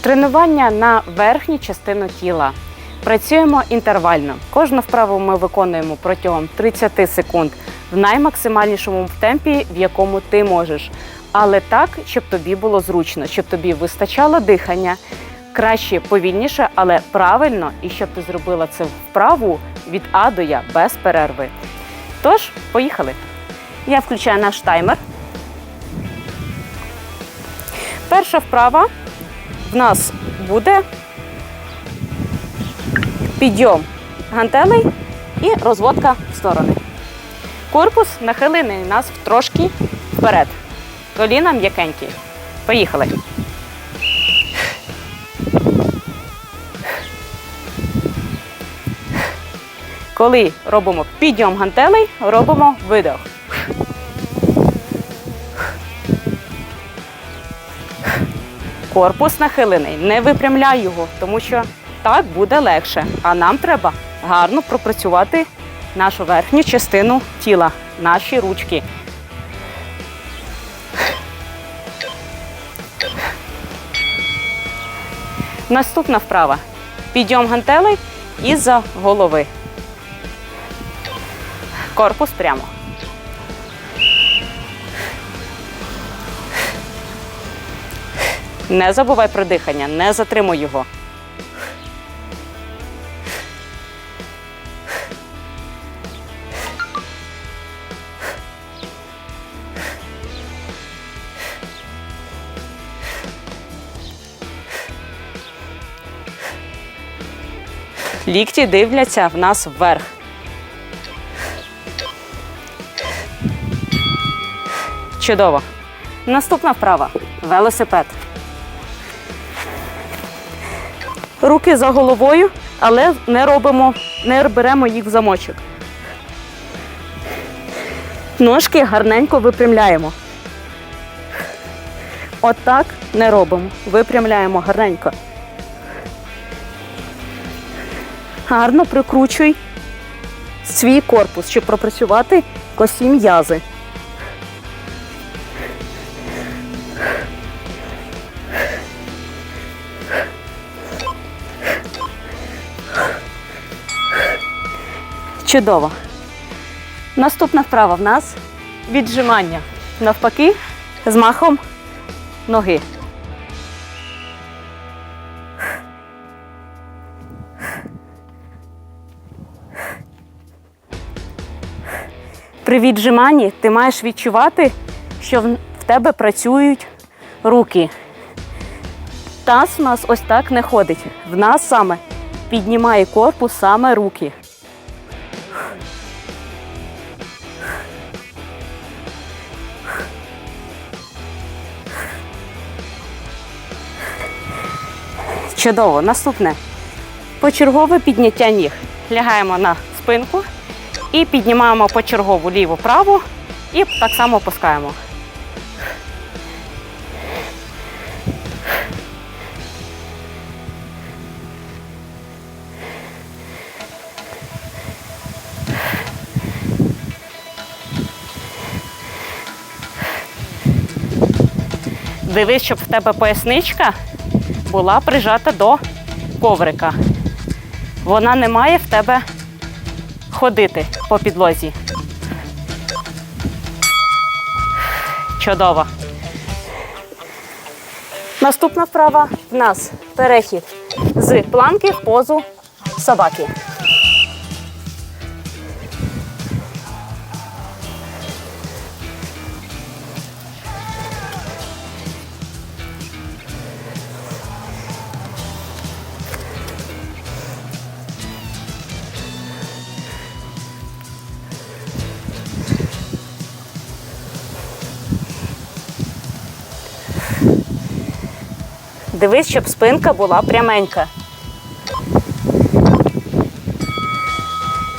Тренування на верхню частину тіла. Працюємо інтервально. Кожну вправу ми виконуємо протягом 30 секунд в наймаксимальнішому темпі, в якому ти можеш. Але так, щоб тобі було зручно, щоб тобі вистачало дихання, краще повільніше, але правильно, і щоб ти зробила це вправу від А до Я без перерви. Тож, поїхали. Я включаю наш таймер. Перша вправа в нас буде підйом гантелей і розводка в сторони. Корпус нахилений нас трошки вперед. Коліна м'якенькі. Поїхали. Коли робимо підйом гантелей, робимо видох. Корпус нахилений, не випрямляй його, тому що так буде легше. А нам треба гарно пропрацювати нашу верхню частину тіла, наші ручки. Наступна вправа. Підйом гантелей із-за голови. Корпус прямо. Не забувай про дихання, не затримуй його. Лікті дивляться в нас вверх. Чудово. Наступна вправа велосипед. Руки за головою, але не робимо, не беремо їх в замочок. Ножки гарненько випрямляємо. Отак не робимо. Випрямляємо гарненько. Гарно прикручуй свій корпус, щоб пропрацювати косі м'язи. Чудово. Наступна вправа в нас віджимання. Навпаки, з махом ноги. При віджиманні ти маєш відчувати, що в в тебе працюють руки. Таз у нас ось так не ходить. В нас саме піднімає корпус саме руки. Чудово. Наступне. Почергове підняття ніг. Лягаємо на спинку і піднімаємо почергову ліву праву і так само опускаємо. Дивись, щоб в тебе поясничка була прижата до коврика. Вона не має в тебе ходити по підлозі. Чудово. Наступна вправа в нас перехід з планки в позу собаки. Дивись, щоб спинка була пряменька.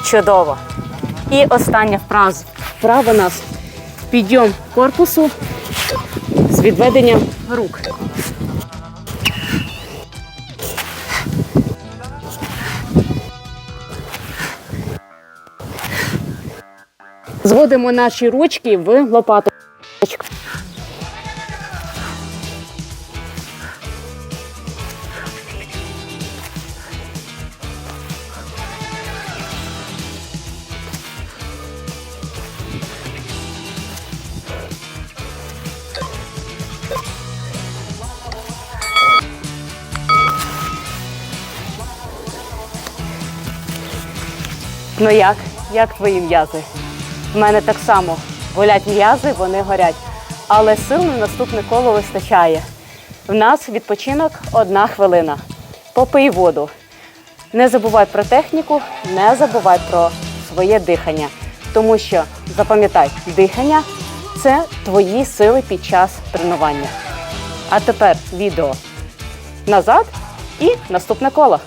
Чудово. І остання вправа. Вправа нас підйом корпусу з відведенням рук. Зводимо наші ручки в лопаточку. Ну як? Як твої м'язи? В мене так само болять м'язи, вони горять. Але сил на наступне коло вистачає. В нас відпочинок одна хвилина. Попий воду. Не забувай про техніку, не забувай про своє дихання. Тому що запам'ятай, дихання це твої сили під час тренування. А тепер відео назад і наступне коло.